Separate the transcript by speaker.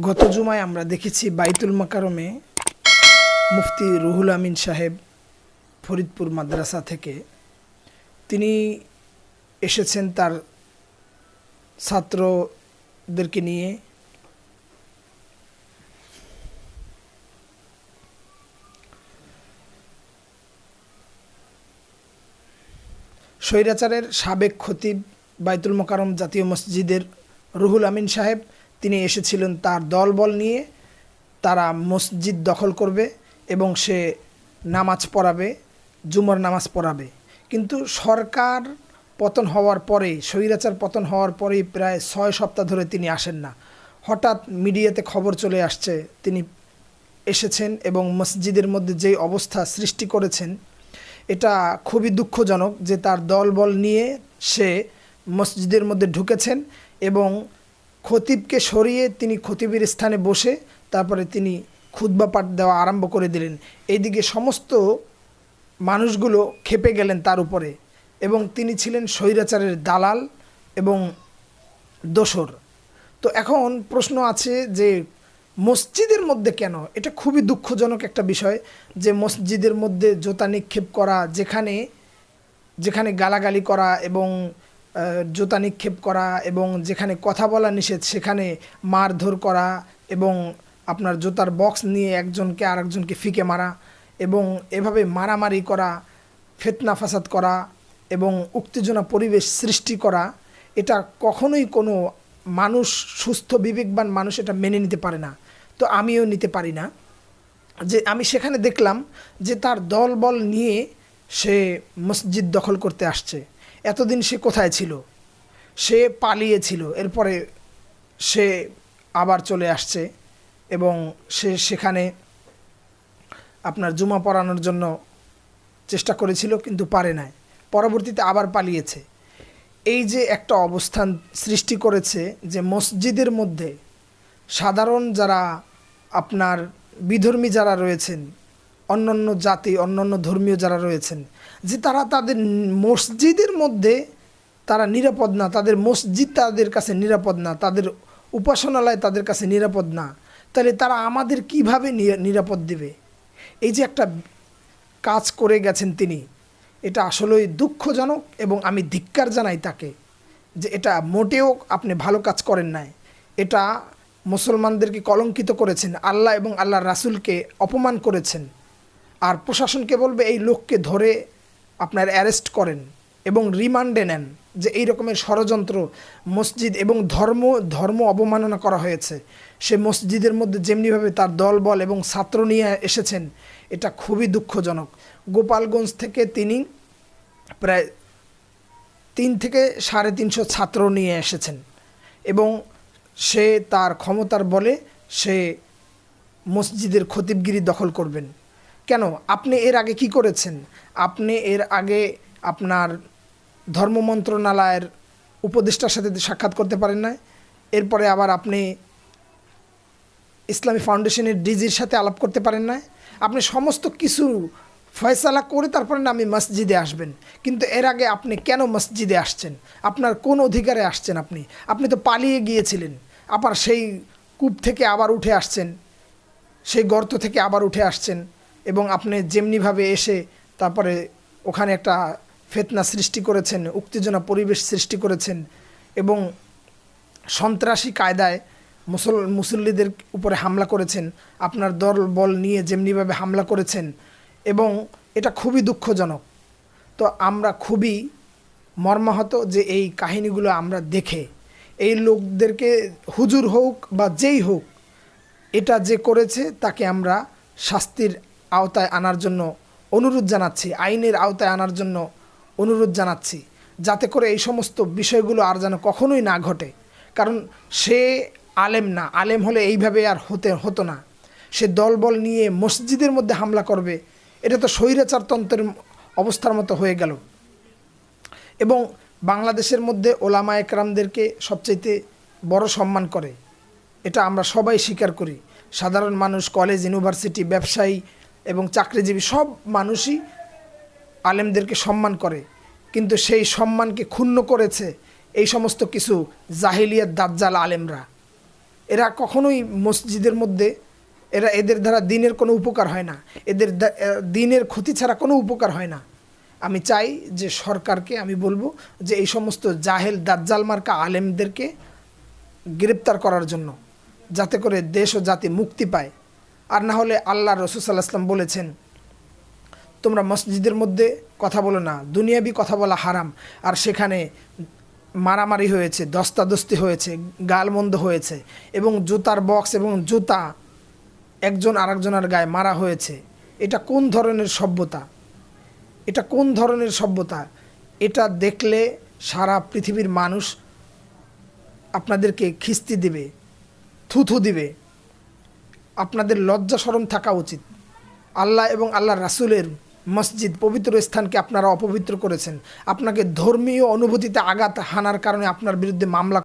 Speaker 1: গত জুমায় আমরা দেখেছি বাইতুল মাকারমে মুফতি রুহুল আমিন সাহেব ফরিদপুর মাদ্রাসা থেকে। তিনি এসেছেন তার ছাত্রদেরকে নিয়ে। স্বৈরাচারের সাবেক খতিব বাইতুল মোকারম জাতীয় মসজিদের রুহুল আমিন সাহেব তিনি এসেছিলেন তার দলবল নিয়ে, তারা মসজিদ দখল করবে এবং সে নামাজ পড়াবে, জুমার নামাজ পড়াবে। কিন্তু সরকার পতন হওয়ার পরেই স্বৈরাচার পতন হওয়ার পরেই প্রায় ছয় সপ্তাহ ধরে তিনি আসেন না। হঠাৎ মিডিয়াতে খবর চলে আসছে, তিনি এসেছেন এবং মসজিদের মধ্যে যেই অবস্থা সৃষ্টি করেছেন, এটা খুবই দুঃখজনক যে তার দলবল নিয়ে সে মসজিদের মধ্যে ঢুকেছেন এবং খতিবকে সরিয়ে তিনি খতিবের স্থানে বসে তারপরে তিনি খুতবা পাঠ দেওয়া আরম্ভ করে দিলেন। এইদিকে সমস্ত মানুষগুলো খেপে গেলেন তার উপরে এবং তিনি ছিলেন স্বৈরাচারের দালাল এবং দোসর। তো এখন প্রশ্ন আছে যে মসজিদের মধ্যে কেন? এটা খুবই দুঃখজনক একটা বিষয় যে মসজিদের মধ্যে জোতা নিক্ষেপ করা, যেখানে যেখানে গালাগালি করা এবং জুতা নিক্ষেপ করা এবং যেখানে কথা বলা নিষেধ, সেখানে মারধর করা এবং আপনার জুতার বক্স নিয়ে একজনকে আরেকজনকে ফিকে মারা এবং এভাবে মারামারি করা, ফেতনা ফাসাদ করা এবং উত্তেজনা পরিবেশ সৃষ্টি করা, এটা কখনোই কোনো মানুষ, সুস্থ, বিবেকবান মানুষ এটা মেনে নিতে পারে না। তো আমিও নিতে পারি না। যে আমি সেখানে দেখলাম যে তার দল বল নিয়ে সে মসজিদ দখল করতে আসছে। এতদিন সে কোথায় ছিল? সে পালিয়েছিল, এরপরে সে আবার চলে আসছে এবং সে সেখানে আপনার জুমা পড়ানোর জন্য চেষ্টা করেছিল, কিন্তু পারে নাই। পরবর্তীতে আবার পালিয়েছে। এই যে একটা অবস্থান সৃষ্টি করেছে যে মসজিদের মধ্যে সাধারণ যারা আপনার বিধর্মী যারা রয়েছেন, অন্যান্য জাতি, অন্যান্য ধর্মীয় যারা রয়েছেন যে তারা তাদের মসজিদের মধ্যে তারা নিরাপদ না, তাদের মসজিদ তাদের কাছে নিরাপদ না, তাদের উপাসনালয় তাদের কাছে নিরাপদ না, তাহলে তারা আমাদের কীভাবে নিরাপদ দেবে? এই যে একটা কাজ করে গেছেন তিনি, এটা আসলেই দুঃখজনক এবং আমি ধিক্কার জানাই তাকে যে এটা মোটেও আপনি ভালো কাজ করেন নাই। এটা মুসলমানদেরকে কলঙ্কিত করেছেন, আল্লাহ এবং আল্লাহ রাসূলকে অপমান করেছেন। আর প্রশাসনকে বলবে, এই লোককে ধরে আপনার অ্যারেস্ট করেন এবং রিমান্ডে নেন যে এই রকমের ষড়যন্ত্র মসজিদ এবং ধর্ম ধর্ম অবমাননা করা হয়েছে। সে মসজিদের মধ্যে যেমনিভাবে তার দলবল এবং ছাত্র নিয়ে এসেছেন, এটা খুবই দুঃখজনক। গোপালগঞ্জ থেকে তিনি প্রায় তিন থেকে সাড়ে তিনশো ছাত্র নিয়ে এসেছেন এবং সে তার ক্ষমতার বলে সে মসজিদের খতিবগিরি দখল করবেন। কেন? আপনি এর আগে কি করেছেন? আপনি এর আগে আপনার ধর্ম মন্ত্রণালয়ের উপদেষ্টার সাথে সাক্ষাৎ করতে পারেন না এরপরে আবার আপনি ইসলামী ফাউন্ডেশনের ডিজির সাথে আলাপ করতে পারেন না আপনি সমস্ত কিছু ফয়সালা করে তারপরে না আমি মসজিদে আসবেন। কিন্তু এর আগে আপনি কেন মসজিদে আসছেন? আপনার কোন অধিকারে আসছেন আপনি? আপনি তো পালিয়ে গিয়েছিলেন। আবার সেই কূপ থেকে আবার উঠে আসছেন। সেই গর্ত থেকে আবার উঠে আসছেন। এবং আপনি যেমনিভাবে এসে তারপরে ওখানে একটা ফেতনা সৃষ্টি করেছেন, উত্তেজনা পরিবেশ সৃষ্টি করেছেন এবং সন্ত্রাসী কায়দায় মুসল, মুসল্লিদের উপরে হামলা করেছেন, আপনার দল, বল নিয়ে যেমনিভাবে হামলা করেছেন এবং এটা খুবই দুঃখজনক। তো আমরা খুবই মর্মাহত যে এই কাহিনীগুলো আমরা দেখে, এই লোকদেরকে হুজুর হোক বা যেই হোক, এটা যে করেছে তাকে আমরা শাস্তির আওতায় আনার জন্য অনুরোধ জানাচ্ছি, আইনের আওতায় আনার জন্য অনুরোধ জানাচ্ছি, যাতে করে এই সমস্ত বিষয়গুলো আর যেন কখনোই না ঘটে। কারণ সে আলেম না, আলেম হলে এইভাবে আর হতে, হতো না। সে দলবল নিয়ে মসজিদের মধ্যে হামলা করবে, এটা তো স্বৈরাচারতন্ত্রের অবস্থার মতো হয়ে গেল। এবং বাংলাদেশের মধ্যে ওলামা একরামদেরকে সবচাইতে বড় সম্মান করে। এটা আমরা সবাই স্বীকার করি। সাধারণ মানুষ, কলেজ, ইউনিভার্সিটি, ব্যবসায়ী এবং চাকরিজীবী সব মানুষই আলেমদেরকে সম্মান করে। কিন্তু সেই সম্মানকে ক্ষুণ্ণ করেছে এই সমস্ত কিছু জাহিলিয়াত দাজ্জাল আলেমরা। এরা কখনোই মসজিদের মধ্যে এরা এদের দ্বারা দিনের কোনো উপকার হয় না। এদের দিনের ক্ষতি ছাড়া কোনো উপকার হয় না। আমি চাই যে সরকারকে, আমি বলব যে এই সমস্ত জাহেল দাজ্জাল মার্কা আলেমদেরকে গ্রেপ্তার করার জন্য, যাতে করে দেশ ও জাতি মুক্তি পায়। আর না হলে আল্লাহ রসুসাল্লাহ আসলাম বলেছেন, তোমরা মসজিদের মধ্যে কথা বলো না, দুনিয়াবি কথা বলা হারাম। আর সেখানে মারামারি হয়েছে, দস্তাদস্তি হয়েছে, গালমন্দ হয়েছে এবং জুতার বক্স এবং জুতা একজন আরেকজনের গায়ে মারা হয়েছে। এটা কোন ধরনের সভ্যতা? এটা কোন ধরনের সভ্যতা? এটা দেখলে সারা পৃথিবীর মানুষ আপনাদেরকে খিস্তি দিবে, থুথু দিবে। আপনাদের লজ্জা সরম থাকা উচিত। আল্লাহ এবং আল্লাহ রাসুলের মসজিদ পবিত্র স্থানকে আপনারা অপবিত্র করেছেন। আপনাকে ধর্মীয় অনুভূতিতে আঘাত হানার কারণে আপনার বিরুদ্ধে মামলা